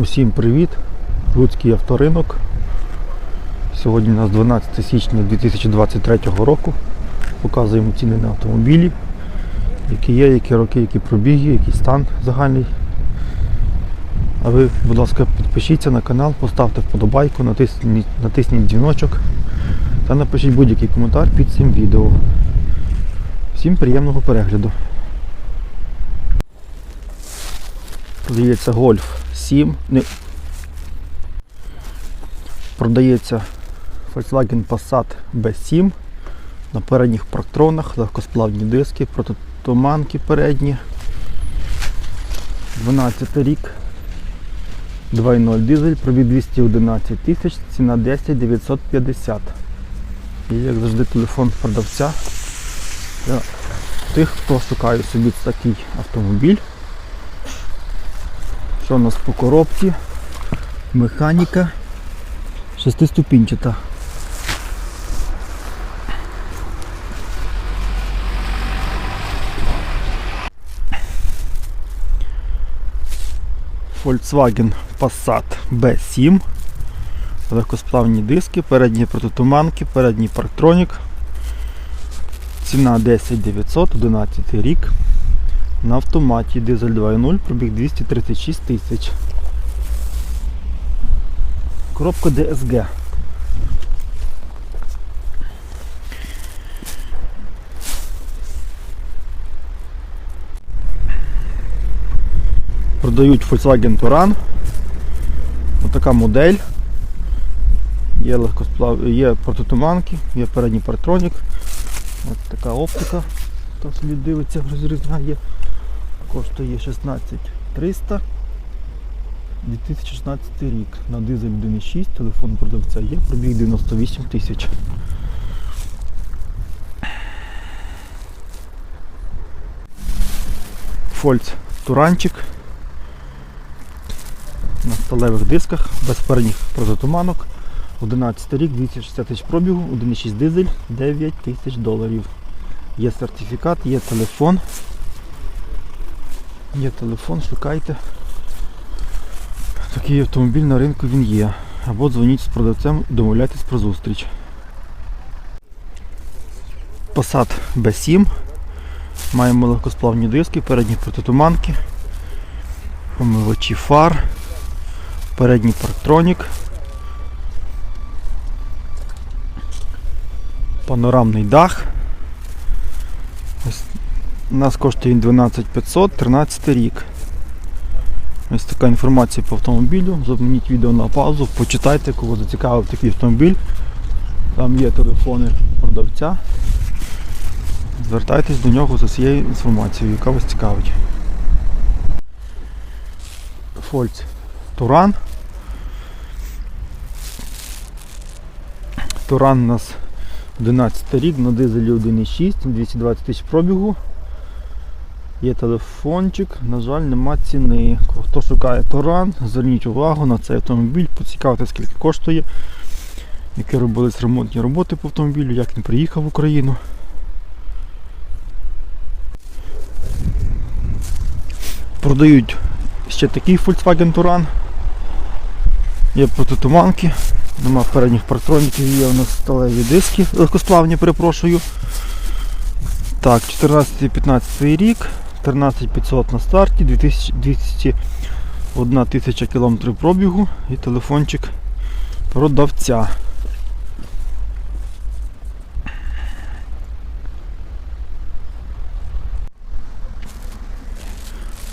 Усім привіт! Луцький авторинок. Сьогодні у нас 12 січня 2023 року. Показуємо ціни на автомобілі, які є, які роки, які пробіги, який стан загальний. А ви, будь ласка, підпишіться на канал, поставте вподобайку, натисніть, натисніть дзвіночок та напишіть будь-який коментар під цим відео. Всім приємного перегляду. Продається Golf 7. Не... Продається Volkswagen Passat B7 на передніх парктронах, легкосплавні диски, протитуманки передні. 12 рік. 2.0 дизель, пробіг 211 тисяч, ціна 10 950. І як завжди телефон продавця для тих, хто шукає собі такий автомобіль. Що у нас по коробці? Механіка шестиступінчата. Volkswagen Passat B7. Легкосплавні диски, передні протитуманки, передній парктронік. Ціна 10 900, 11 рік. На автоматі дизель 2.0 пробіг 236 тисяч. Коробка DSG. Продають Volkswagen Touran. Отака модель. Є легкосплав... є протитуманки, є передній партронік. Ось така оптика. Хто собі дивиться, розрізняє. Коштує 16300. 2016 рік. На дизель 1.6, телефон продавця є, пробіг 98 тисяч. Фольц Туранчик. На сталевих дисках, без передніх протитуманок. 11 рік, 260 тисяч пробігу, 1.6 дизель, 9 тисяч доларів. Є сертифікат, є телефон. Є телефон, шукайте. Такий автомобіль на ринку він є. Або дзвоніть з продавцем, домовляйтесь про зустріч. Passat B7. Маємо легкосплавні диски, передні протитуманки, помивачі фар, передній парктронік, панорамний дах. У нас коштує він 12500, 13 рік. Ось така інформація по автомобілю. Зупиніть відео на паузу, почитайте, кого зацікавив такий автомобіль. Там є телефони продавця. Звертайтесь до нього за цією інформацією, яка вас цікавить. Фольц Туран. Туран у нас 11 рік, на дизелі 1.6, 220 тисяч пробігу. Є телефончик, на жаль, нема ціни. Хто шукає Туран, зверніть увагу на цей автомобіль, поцікавте скільки коштує, які робились ремонтні роботи по автомобілю, як він приїхав в Україну. Продають ще такий Volkswagen Touran. Є протитуманки, нема передніх партроніків, є у нас сталеві диски, легкосплавні, перепрошую. Так, 14-15 рік, 13500 на старті, 201 тисяча кілометрів пробігу і телефончик продавця.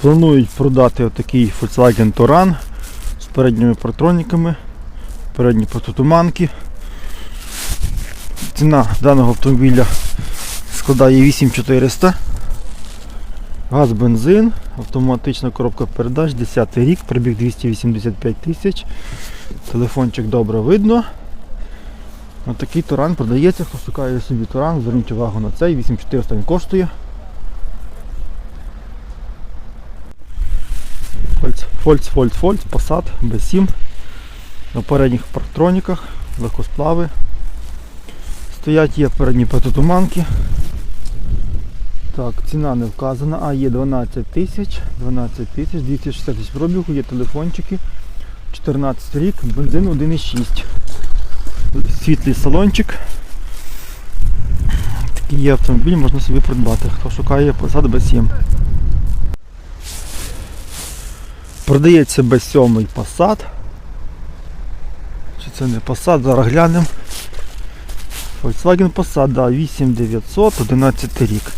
Планують продати отакий Volkswagen Touran з передніми партроніками, передні протитуманки. Ціна даного автомобіля складає 8400. Газ, бензин, автоматична коробка передач, 10 рік, пробіг 285 тисяч. Телефончик добре видно. Отакий туран продається, хто шукає собі туран, зверніть увагу на цей, 8400 він коштує. Фольц, Фольц, Фольц, Фольц, Passat, B7. На передніх парктроніках, легкосплави. Стоять є передні протитуманки. Так, ціна не вказана, а є 12 тисяч, 12 тисяч, 260 тисяч пробігу, є телефончики. 14 рік, бензин 1,6. Світлий салончик. Такий є автомобіль, можна собі придбати. Хто шукає Passat B7. Продається B7 Passat. Чи це не Passat? Зараз глянемо. Volkswagen Passat, да, 8900, 11 рік.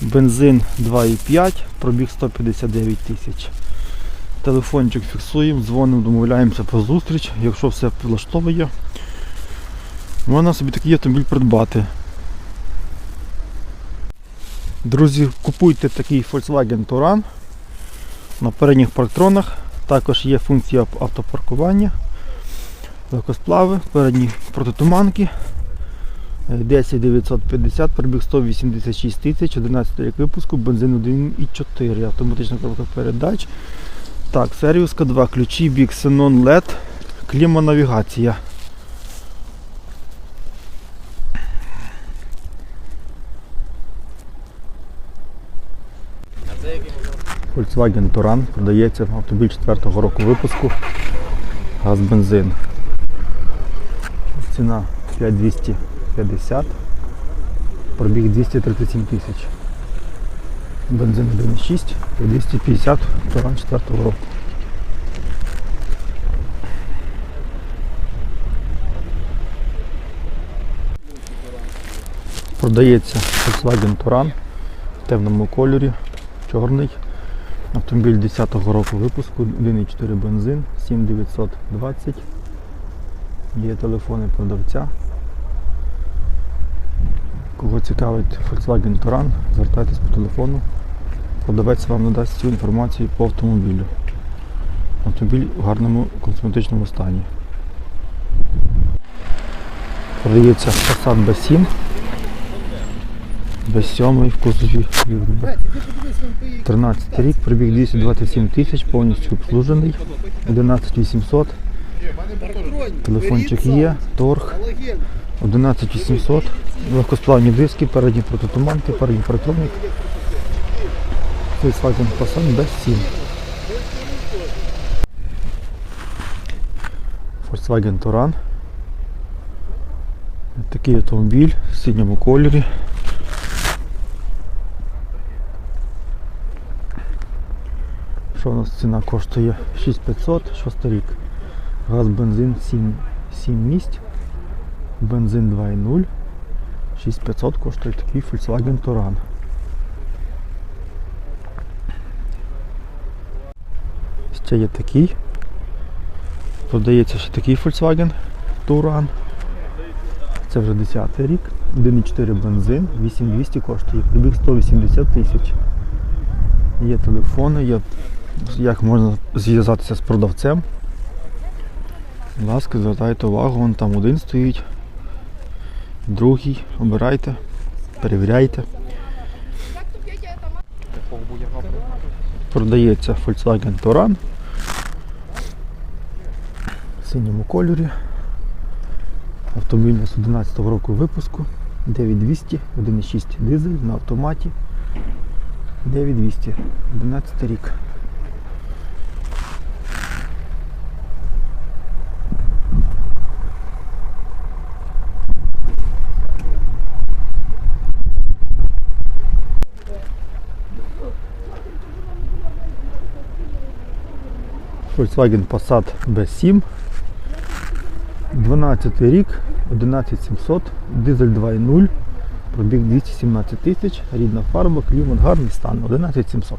Бензин 2,5, пробіг 159 тисяч. Телефончик фіксуємо, дзвонимо, домовляємося про зустріч. Якщо все влаштовує, можна собі такий автомобіль придбати. Друзі, купуйте такий Volkswagen Touran на передніх парктронах. Також є функція автопаркування, легкосплави, передні протитуманки. 10950, пробіг 186 тисяч, 11 рік випуску, бензин 1,4, автоматична коробка передач. Так, сервіска 2, ключі, бік, Xenon LED, клімонавігація. Volkswagen Touran продається автомобіль 4-го року випуску. Газ бензин. Ціна 5250. Пробіг 237 тисяч. Бензин 1,6 і 250 Туран 4 року. Продається Volkswagen Touran в темному кольорі, чорний. Автомобіль 10-го року випуску, 1,4 бензин, 7920. Є телефони продавця. Кого цікавить Volkswagen Touran, звертайтесь по телефону. Продавець вам надасть всю інформацію по автомобілю. Автомобіль у гарному косметичному стані. Продається Passat B7. B7 в кузові 13 рік, пробіг 227 тисяч, повністю обслужений. 11800. Телефончик є, торг. 11800. Легкосплавні диски, передні протитуманки, передній противник. Volkswagen Passat B7. Volkswagen Touran. Такий автомобіль в синьому кольорі. Що у нас ціна коштує? 6500, 6 рік. Газ, бензин 7, 7 місць. Бензин 2.0. 6500 коштує такий Volkswagen Touran. Ще є такий. Продається ще такий Volkswagen Touran. Це вже 10 рік. 1,4 бензин, 8200 коштує. Пробіг 180 тисяч. Є телефони, є як можна зв'язатися з продавцем. Будь ласка, звертайте увагу, вон там один стоїть, другий, обирайте, перевіряйте. Продається Volkswagen Touran в синьому кольорі. Автомобіль з 11 року випуску. 9200, 1,6 дизель на автоматі. 9200, 11 рік. Volkswagen Passat B7. 12 рік, 11700, дизель 2.0, пробіг 217 тисяч, рідна фарба, клімат, гарний стан, 11700.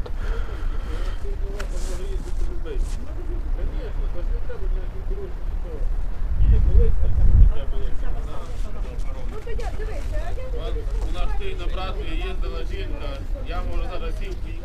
У нас стоїть на їздила жінка, я можу зараз сів